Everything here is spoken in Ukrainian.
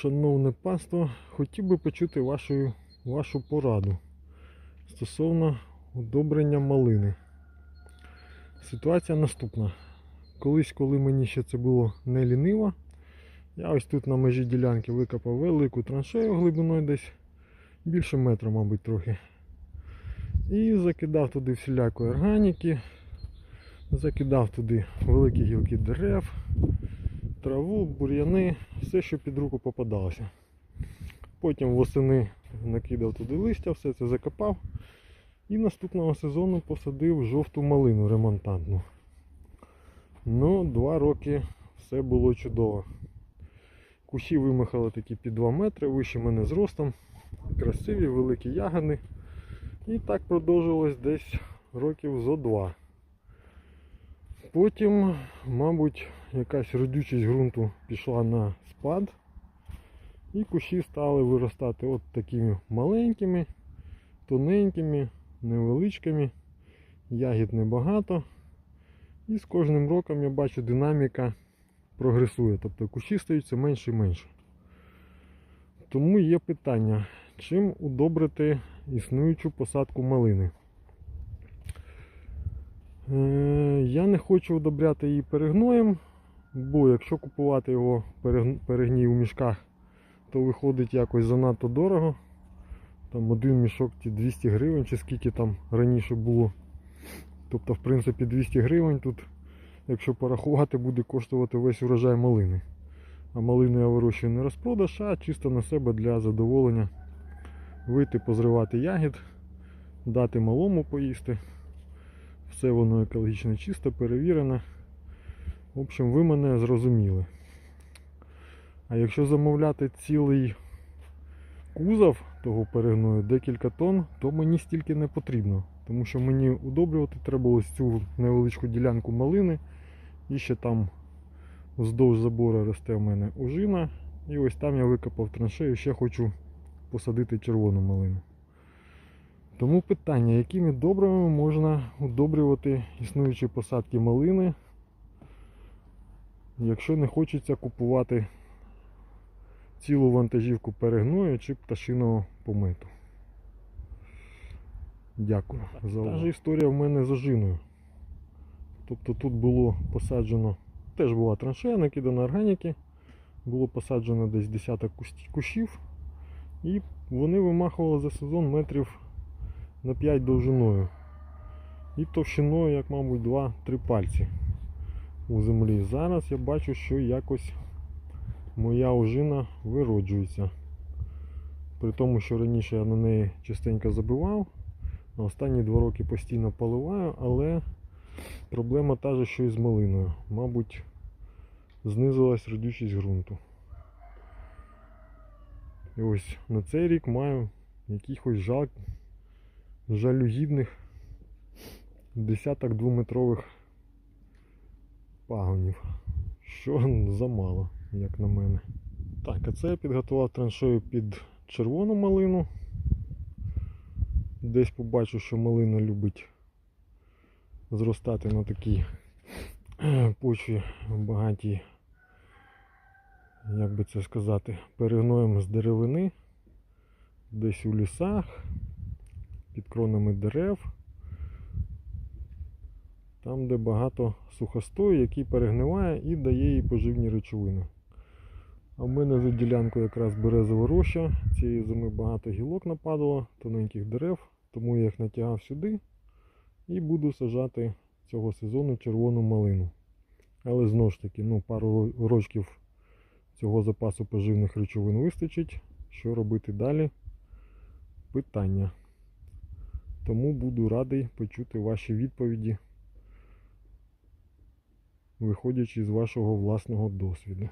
Шановне панство, хотів би почути вашу, вашу пораду стосовно удобрення малини. Ситуація наступна. Колись, коли мені ще це було не ліниво, я ось тут на межі ділянки викопав велику траншею глибиною десь більше метра, мабуть, трохи. І закидав туди всілякої органіки, закидав туди великі гілки дерев, траву, бур'яни, все, що під руку попадалося. Потім восени накидав туди листя, все це закопав. І наступного сезону посадив жовту малину ремонтантну. Ну, два роки все було чудово. Кущі вимахали такі під 2 метри, вище мене зростом. Красиві, великі ягоди. І так продовжилось десь років зо два. Потім, мабуть, якась родючість ґрунту пішла на спад. І кущі стали виростати от такими маленькими, тоненькими, невеличкими. Ягід небагато. І з кожним роком я бачу динаміка прогресує. Тобто кущі стають все менше і менше. Тому є питання, чим удобрити існуючу посадку малини. Я не хочу удобряти її перегноєм, бо якщо купувати його перегній у мішках, то виходить якось занадто дорого. Там один мішок 200 гривень чи скільки там раніше було. Тобто, в принципі, 200 гривень тут, якщо порахувати, буде коштувати весь урожай малини. А малину я вирощую не розпродаж, а чисто на себе для задоволення. Вийти позривати ягід, дати малому поїсти. Все воно екологічно чисто, перевірено. В общем, ви мене зрозуміли. А якщо замовляти цілий кузов того перегною, декілька тонн, то мені стільки не потрібно. Тому що мені удобрювати треба ось цю невеличку ділянку малини. І ще там вздовж забору росте в мене ожина. І ось там я викопав траншею, ще хочу посадити червону малину. Тому питання, якими добривами можна удобрювати існуючі посадки малини, якщо не хочеться купувати цілу вантажівку перегною чи пташиного помету. Дякую за увагу. Та ж історія в мене з ожиною. Тобто тут було посаджено, теж була траншея, накидана органіки, було посаджено десь десяток кущів, і вони вимахували за сезон метрів на 5 довжиною. І товщиною, як, мабуть, 2-3 пальці у землі. Зараз я бачу, що якось моя ожина вироджується. При тому, що раніше я на неї частенько забивав, на останні два роки постійно поливаю, але проблема та же, що і з малиною. Мабуть, знизилась родючість ґрунту. І ось на цей рік маю якихось жаль, жалюгідних десяток двометрових пагонів. Що замало, як на мене. Так, а це я підготував траншею під червону малину. Десь побачу, що малина любить зростати на такій почві багатій, як би це сказати, перегноєм з деревини, десь у лісах, під кронами дерев, там, де багато сухостою, який перегниває і дає їй поживні речовини. А в мене за ділянкою якраз березова роща. Цієї зими багато гілок нападало, тоненьких дерев, тому я їх натягав сюди і буду сажати цього сезону червону малину. Але знову ж таки, ну, пару рочків цього запасу поживних речовин вистачить. Що робити далі? Питання. Тому буду радий почути ваші відповіді, виходячи з вашого власного досвіду.